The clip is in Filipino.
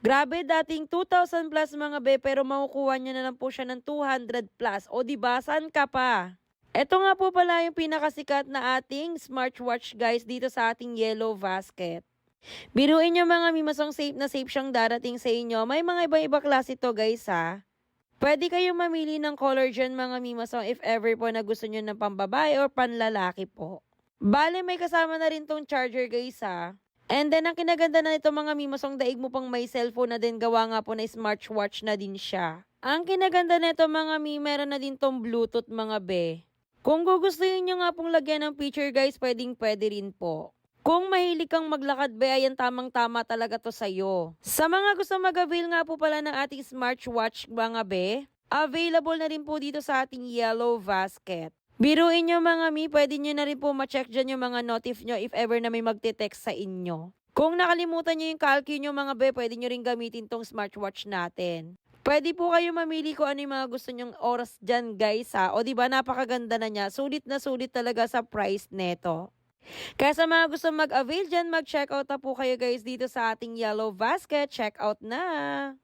Grabe, dating 2,000 plus mga be, pero makukuha niya na lang po siya ng 200 plus. O di ba saan ka pa? Ito nga po pala yung pinakasikat na ating smartwatch guys dito sa ating yellow basket. Biruin nyo mga mimasong safe na safe siyang darating sa inyo. May mga iba-iba klase to guys ha. Pwede kayong mamili ng color dyan mga mimasong if ever po na gusto nyo ng pambabae or panlalaki po. Bale, may kasama na rin tong charger guys ha. And then, ang kinaganda na nito mga mimasong daig mo pang may cellphone na din gawa nga po na smartwatch na din siya. Ang kinaganda nito mga mi, meron na din tong Bluetooth mga be. Kung gugustuhin nyo nga pong lagyan ng picture guys, pwedeng pwede rin po. Kung mahilig kang maglakad be, ayan tamang-tama talaga to sa'yo. Sa mga gusto mag-avail nga po pala ng ating smartwatch mga be, available na rin po dito sa ating yellow basket. Biruin nyo mga mi, pwede nyo na rin po ma-check dyan yung mga notif nyo if ever na may magte-text sa inyo. Kung nakalimutan nyo yung calcu nyo mga be, pwede nyo rin gamitin tong smartwatch natin. Pwede po kayo mamili kung ano yung mga gusto nyong oras dyan guys ha. O ba napakaganda na niya. Sulit na sulit talaga sa price neto. Kaya sa mga gusto mag-avail dyan, mag-checkout na po kayo guys dito sa ating yellow basket. Check out na!